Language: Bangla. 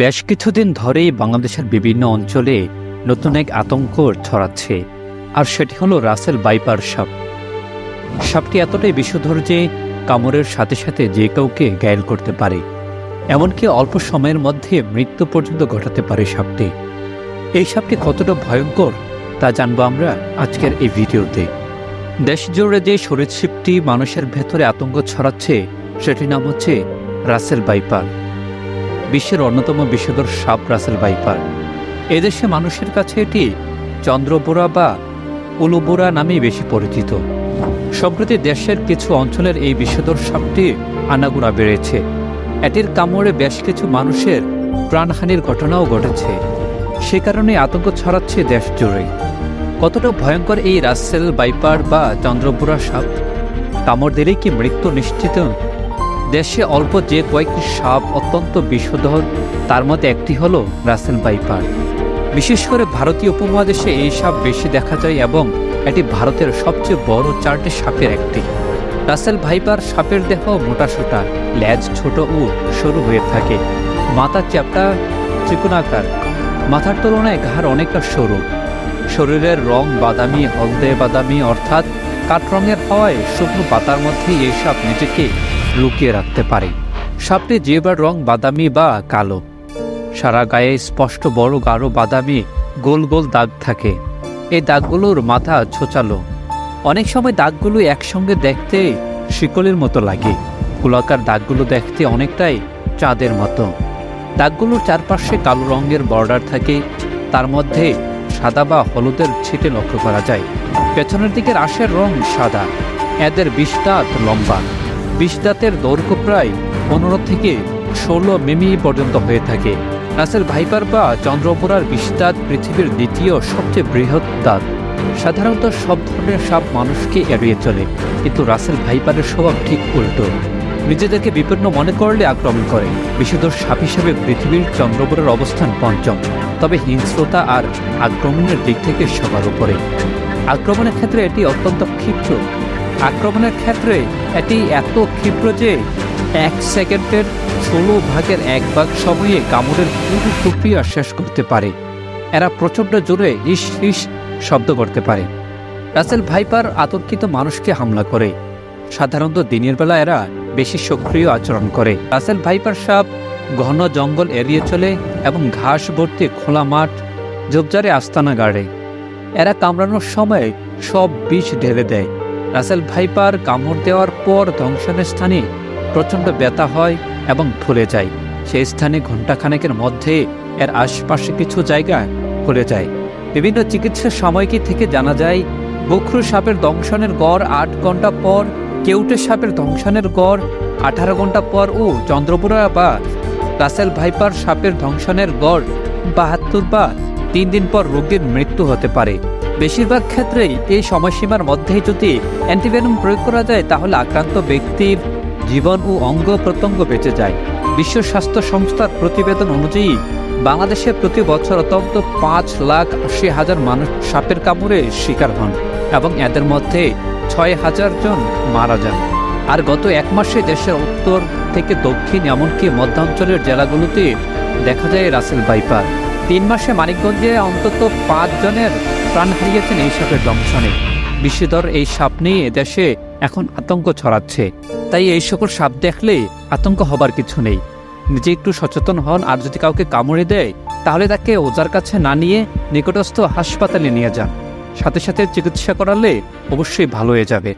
বেশ কিছুদিন ধরেই বাংলাদেশের বিভিন্ন অঞ্চলে নতুন এক আতঙ্ক ছড়াচ্ছে, আর সেটি হলো রাসেল বাইপার সাপ। সাপটি এতটাই বিষধর যে কামড়ের সাথে সাথে যে কাউকে ঘায়েল করতে পারে, এমনকি অল্প সময়ের মধ্যে মৃত্যু পর্যন্ত ঘটাতে পারে সাপটি। এই সাপটি কতটা ভয়ঙ্কর, তা জানব আমরা আজকের এই ভিডিওতে। দেশ জুড়ে যে সরীসৃপটি মানুষের ভেতরে আতঙ্ক ছড়াচ্ছে, সেটির নাম হচ্ছে রাসেল বাইপার। বিশ্বের অন্যতম বিষধর সাপ রাসেল বাইপার এদেশে মানুষের কাছে এটি চন্দ্রবোরা বা উলুবোরা নামেই বেশি পরিচিত। সম্প্রতি দেশের কিছু অঞ্চলের এই বিষধর সাপটি আনাগুনা বেড়েছে। এটির কামড়ে বেশ কিছু মানুষের প্রাণহানির ঘটনাও ঘটেছে। সে কারণে আতঙ্ক ছড়াচ্ছে দেশ জুড়ে। কতটা ভয়ঙ্কর এই রাসেল বাইপার বা চন্দ্রপুরা সাপ? কামড় দিলেই কি মৃত্যু নিশ্চিত দেশে অল্প যে কয়েকটি সাপ অত্যন্ত বিষধর, তার মধ্যে একটি হলো রাসেল বাইপার বিশেষ করে ভারতীয় উপমহাদেশে এই সাপ বেশি দেখা যায় এবং এটি ভারতের সবচেয়ে বড় চারটি সাপের একটি। রাসেল ভাইপার সাপের দেহ মোটাসোটা, লেজ ছোট ও সরু হয়ে থাকে। মাথা চ্যাপটা ত্রিকোণাকার। মাথার তুলনায় ঘাড় অনেকটা সরু। শরীরের রং বাদামি, হলদে বাদামি, অর্থাৎ কাঠ রঙের হওয়ায় শুকনো পাতার মধ্যে এই সাপ নিজেকে লুকিয়ে রাখতে পারে। সাপটি জিহ্বার রং বাদামি বা কালো। সারা গায়ে স্পষ্ট বড় গাঢ় বাদামি গোল গোল দাগ থাকে। এই দাগগুলোর মাথা ছোচালো। অনেক সময় দাগগুলো একসঙ্গে দেখতে শিকলের মতো লাগে। গোলাকার দাগগুলো দেখতে অনেকটাই চাঁদের মতো। দাগগুলোর চারপাশে কালো রঙের বর্ডার থাকে। তার মধ্যে সাদা বা হলুদের ছিটে লক্ষ্য করা যায়। পেছনের দিকের আশের রং সাদা। এদের দাঁত লম্বা। বিশ দাঁতের দৈর্ঘ্য প্রায় পনেরো থেকে ষোলো মিমি পর্যন্ত হয়ে থাকে। রাসেল ভাইপার বা চন্দ্রপুরার বিশ দাঁত পৃথিবীর দ্বিতীয় সবচেয়ে বৃহৎ দাঁত সাধারণত সব ধরনের সাপ মানুষকে এড়িয়ে চলে, কিন্তু রাসেল ভাইপারের স্বভাব ঠিক উল্টো। নিজেদেরকে বিপন্ন মনে করলে আক্রমণ করে বিষধর সাপ হিসেবে পৃথিবীর চন্দ্রপুরের অবস্থান পঞ্চম, তবে হিংস্রতা আর আক্রমণের দিক থেকে সবার উপরে। আক্রমণের ক্ষেত্রে এটি অত্যন্ত ক্ষিপ্র আক্রমণের ক্ষেত্রে এটি এত ক্ষিপ্র যে এক সেকেন্ডের ষোলো ভাগের এক ভাগ সময়ে কামড়ের পুরো প্রক্রিয়া শেষ করতে পারে। এরা প্রচণ্ড জোরে ইস ইস শব্দ করতে পারে। রাসেল ভাইপার আতঙ্কিত মানুষকে হামলা করে। সাধারণত দিনের বেলা এরা বেশি সক্রিয় আচরণ করে। রাসেল ভাইপার সাপ ঘন জঙ্গল এড়িয়ে চলে এবং ঘাস ভর্তি খোলা মাঠ, ঝোপঝাড়ে আস্তানা গাড়ে। এরা কামড়ানোর সময় সব বিষ ঢেলে দেয়। রাসেল ভাইপার কামড় দেওয়ার পর ধ্বংসনের স্থানে প্রচণ্ড ব্যথা হয় এবং ফুলে যায়। সেই স্থানে ঘণ্টাখানেকের মধ্যে এর আশপাশে কিছু জায়গা ফুলে যায়। বিভিন্ন চিকিৎসার সময়কি থেকে জানা যায়, বখরু সাপের দংশনের গড় আট ঘণ্টা পর, কেউটে সাপের দংশনের গড় আঠারো ঘণ্টা পর ও চন্দ্রপুরা বা রাসেল ভাইপার সাপের দংশনের গড় বাহাত্তর বা তিন দিন পর রোগীর মৃত্যু হতে পারে। বেশিরভাগ ক্ষেত্রেই এই সময়সীমার মধ্যেই যদি অ্যান্টিভেনম প্রয়োগ করা যায়, তাহলে আক্রান্ত ব্যক্তির জীবন ও অঙ্গ প্রত্যঙ্গ বেঁচে যায়। বিশ্ব স্বাস্থ্য সংস্থার প্রতিবেদন অনুযায়ী, বাংলাদেশে প্রতি বছর অত্যন্ত পাঁচ লাখ আশি হাজার মানুষ সাপের কামড়ে শিকার হন এবং এদের মধ্যে ছয় হাজার জন মারা যান। আর গত এক মাসে দেশের উত্তর থেকে দক্ষিণ এমনকি মধ্যাঞ্চলের জেলাগুলোতে দেখা যায় রাসেল বাইপার তিন মাসে মানিকগঞ্জে অন্তত পাঁচ জনের প্রাণ হারিয়েছেন এই সাপের দংশনে। বিষধর এই সাপ নিয়ে দেশে এখন আতঙ্ক ছড়াচ্ছে। তাই এই সকল সাপ দেখলে আতঙ্ক হবার কিছু নেই। নিজে একটু সচেতন হন আর যদি কাউকে কামড়ে দেয়, তাহলে তাকে ওজার কাছে না নিয়ে নিকটস্থ হাসপাতালে নিয়ে যান। সাথে সাথে চিকিৎসা করালে অবশ্যই ভালো হয়ে যাবে।